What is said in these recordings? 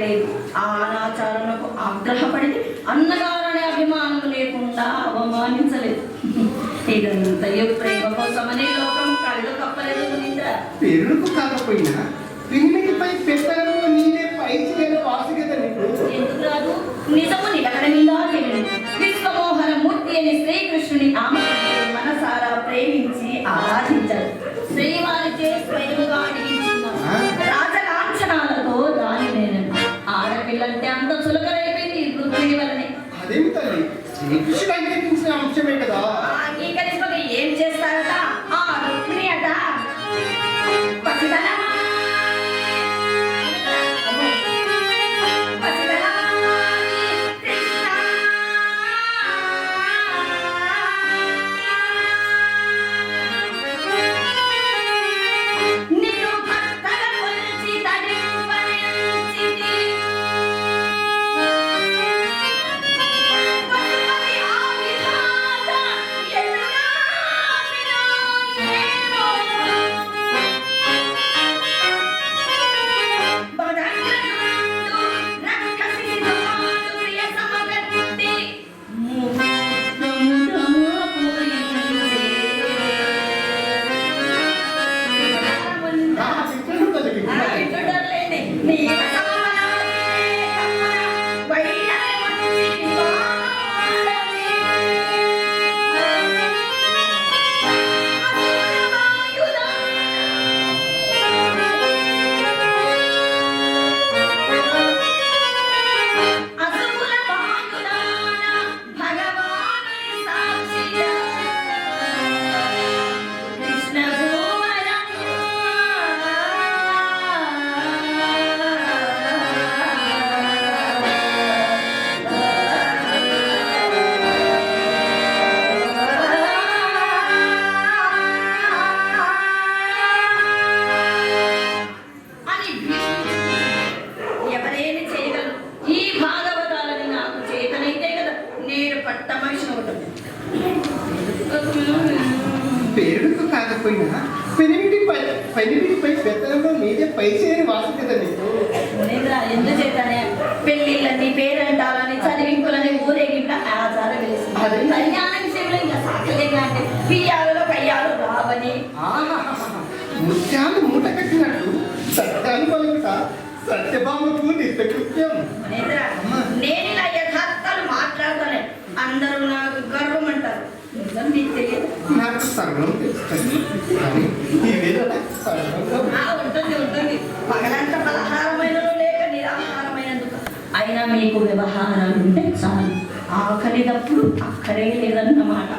లేదు. ఆ అనాచారములకు ఆగ్రహపడితే అన్నగారనే అభిమానం లేకుండా అవమానించలేదు. ఇదంతయు ప్రేమ కోసమనే లోకం కళ్ళు కప్పలేదు నిద్ర కాకపోయినా పిల్లిపై పెద్దలను నేనే పై చేయడం ఆశ కదా నీకు? ఎందుకు రాదు? నిజము ఎందుచేతనే పెళ్ళిళ్ళని పేరంటాలని చదివింపులని ఊరేగింపుల ఆచారం వేసింది కళ్యాణ విషయంలో ఇంకా సాకలేగా అంటే పియ్యాలలో కయ్యాలు రావని. ముత్యాన్ని మూట కట్టినట్టు సత్యాన్ని పలుకుతా. సత్యభామకు నిత్యకృత్యం. నేను ఇలా యథార్థాలు అందరూ నాకు గర్వం అంటారు నిజం నీకు తెలియదు? నాకు సర్వం తెలుస్తుంది. నీకు వ్యవహారాలు ఉంటే చాలు. ఆకలి అక్కడే లేదన్నమాట.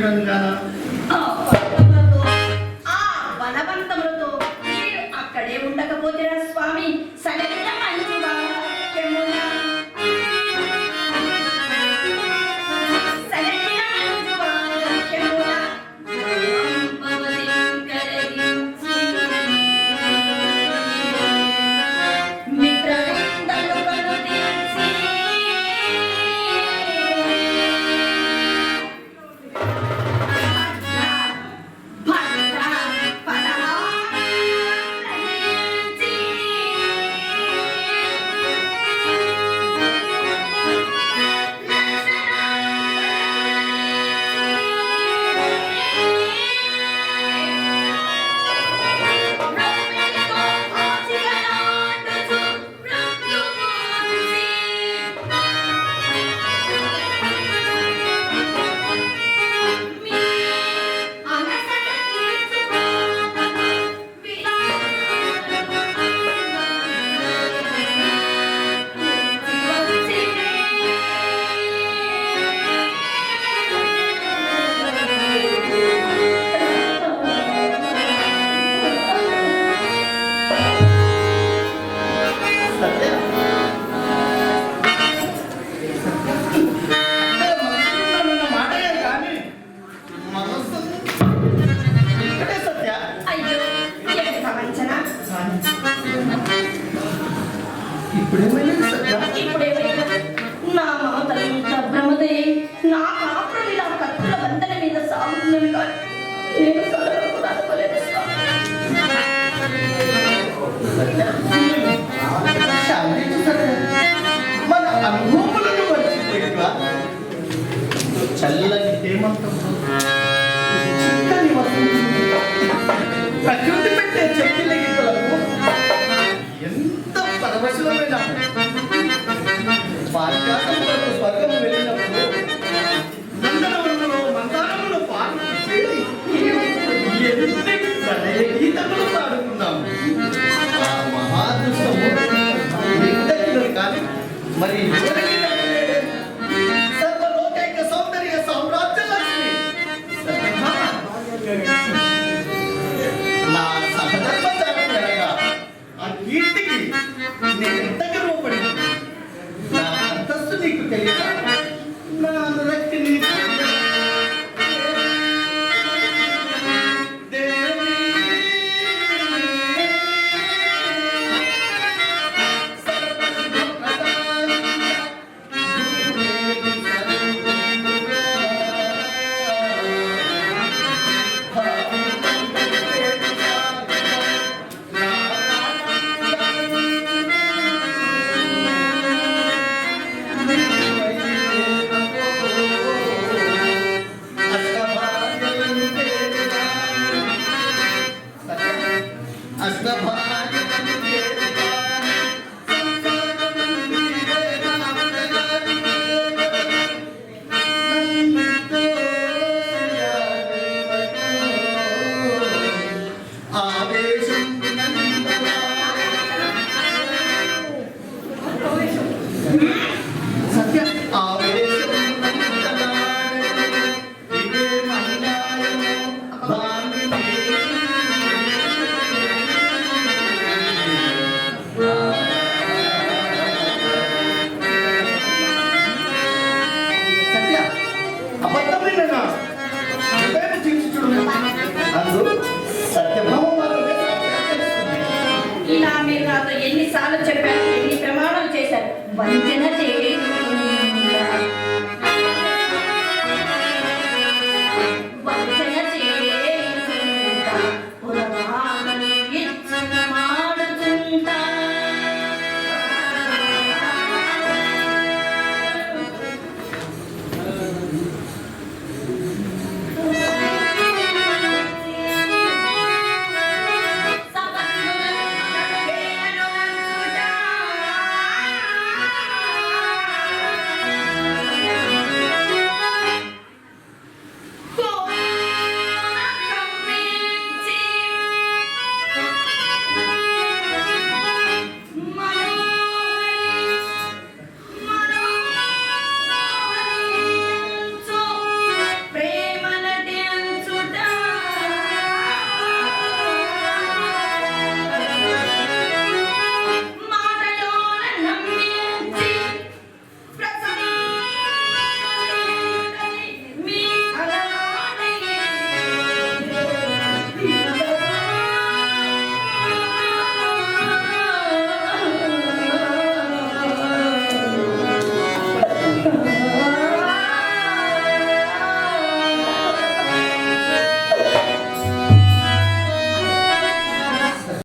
విజయుడంగానా